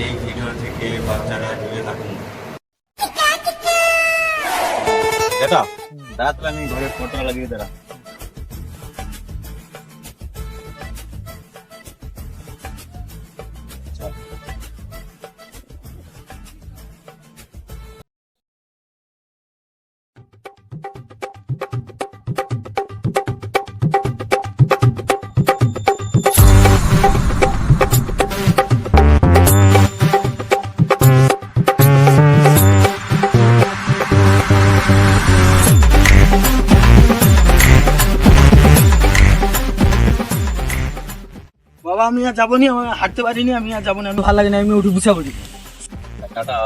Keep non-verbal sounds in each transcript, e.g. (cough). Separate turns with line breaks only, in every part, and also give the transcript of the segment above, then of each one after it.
এই ভিডিও থেকে বাচ্চারা দূরে থাকুন।
দাদা। আমি ঘরে ফটো লাগিয়ে দাঁড়া।
বাবা আমি আর যাব নি আমি হাঁটতে পারিনি আমি আর যাব না ভালো লাগে না আমি উঠে বুঝা
দাদা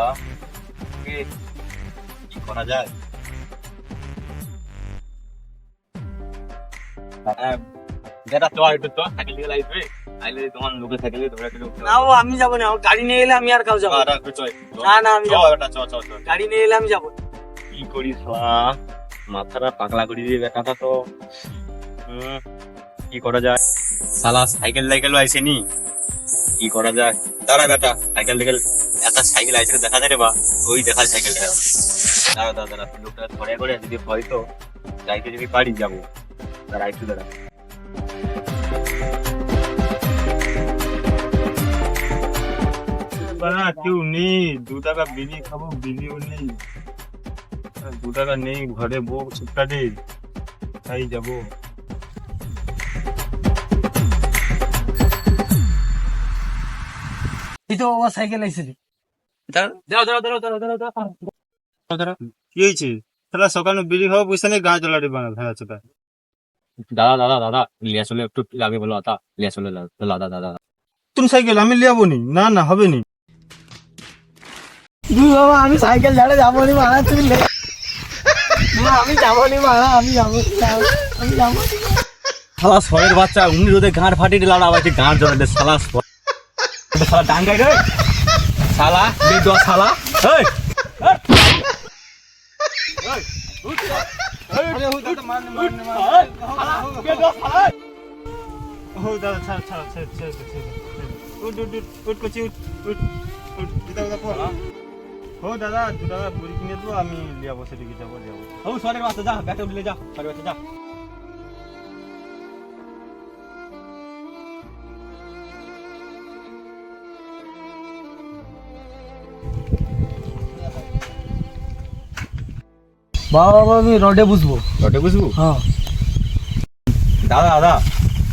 কি করা যায়? হ্যাঁ, তো একটু তো সাইকেল দিয়ে লাগবে আইলে তোমার লোকে সাইকেল দিয়ে ধরে
না ও আমি যাব না আমার গাড়ি নিয়ে এলে আমি আর কাউ যাব না। না আমি যাব
বেটা চ চ চ
গাড়ি নিয়ে এলে আমি যাব
কি করিস মাথাটা পাগলা করে দিয়ে বেটাটা তো। কি করা যায়? সালা সাইকেল সাইকেল আইসেনি কি করা যায়? দাঁড়া বেটা, সাইকেল সাইকেল একটা সাইকেল আইসে দেখা যায় রে বা। ওই দেখা সাইকেল দাঁড়া দাঁড়া দাঁড়া লোকটা ধরে করে যদি হয়তো যাইতে যদি পারি, যাব। দাঁড়া, একটু দাঁড়া।
বানা দু টাকা বিড়ি খাব বিড়িও নেই। দু টাকা নেই, ঘরে বউ চিৎকারে তাই যাব।
এই তো বাবা সাইকেল আইসে
দাঁড়া দাঁড়া দাঁড়া দাঁড়া দাঁড়া দাঁড়া
কি হয়েছে তাহলে সকালে বিড়ি খাব পয়সা নেই গাঁ চলাটি বানা ভেড়া চোখা
দাদা দাদা দাদা লিয়া চলে একটু লাগে বলো দাদা লিয়া চলে দাদা দাদা
তুমি সাইকেল আমি লিয়াবো নি না না হবে নি
বাবা আমি সাইকেল ছাড়ে যাব নি মারা তুই আমি যাব নি মারা আমি যাব আমি যাব
শালা সরের বাচ্চা উনি রোদে গাঁট ফাটিয়ে দিলাম আবার গাঁট দে শালা শালা ডাঙ্গাই রে শালা বে দোয়া শালা এই
ও দাদা দে, দাদা বুড়ি কিনে দেবো আমি লিয়াবো সেদিকে যাব লিয়াবো
ও সরের বাচ্চা যা ব্যাটে উঠলে যা সরের বাচ্চা যা
বাবা বাবা আমি রডে বুঝব।
রডে বুঝব?
হ্যাঁ।
দাদা দাদা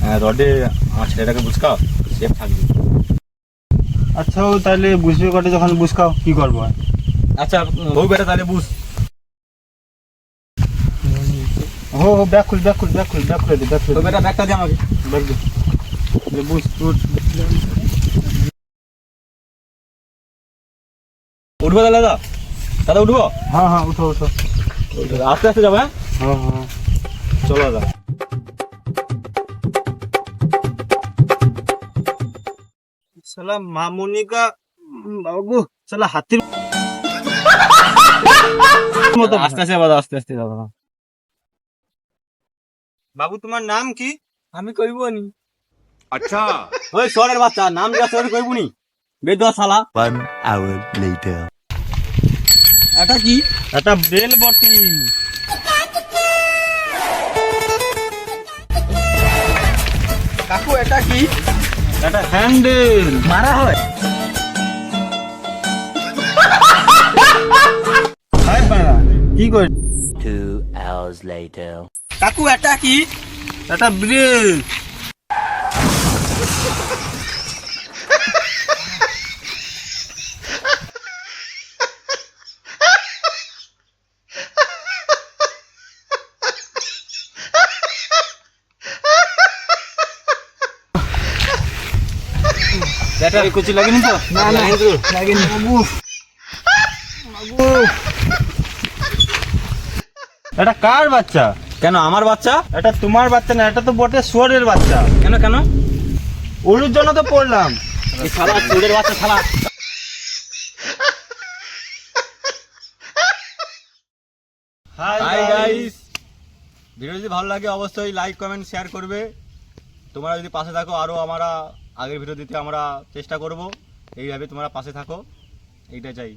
হ্যাঁ, রডে আমার ছেলেটাকে বুঝকাও সেফ থাকবে।
আচ্ছা ও তাহলে বুঝবে কটে যখন বুঝকাও কি করব?
আচ্ছা বউ বেটা তাহলে বুঝ।
হো হো ব্যাক খুল ব্যাক খুল ব্যাক খুল ব্যাক খুলে দে ব্যাক খুলে
বেটা ব্যাগটা দে আমাকে।
ব্যাক দে বুঝ উঠ।
উঠবো তাহলে দাদা? দাদা উঠবো?
হ্যাঁ হ্যাঁ উঠো উঠো।
আস্তে আস্তে যাবে হ্যাঁ?
হ্যাঁ, হ্যাঁ?
চলো দাদা।
সালা মামুনিকা বাবু সালা হাতির (laughs) মতো।
আস্তে আস্তে বাবা আস্তে আস্তে দাদা।
বাবু তোমার নাম কি?
আমি কইব নি আচ্ছা।
ওই সরের বাচ্চা নাম যা সরের কইবনি। বেদুয়া শালা।
এটা কি?
এটা বেল বটি
কাকু এটা কি?
এটা হ্যান্ডেল।
মারা হয়।
কি কর?
Two hours later.
কাকু এটা কি?
এটা ব্রেক
কুচি লাগেনি তো?
না না লাগেনি
এটা কার বাচ্চা?
কেন আমার বাচ্চা?
এটা তোমার বাচ্চা না এটা তো বটে শুয়ারের বাচ্চা।
কেন কেন?
ওর জন্য তো পড়লাম।
শালা চোরের বাচ্চা শালা।
হাই
হাই গাইস ভিডিও যদি ভালো লাগে অবশ্যই লাইক কমেন্ট শেয়ার করবে। তোমরা যদি পাশে থাকো আরও আমরা আগের ভিডিও দিতে আমরা চেষ্টা করব। এইভাবে তোমরা পাশে থাকো। এইটা চাই।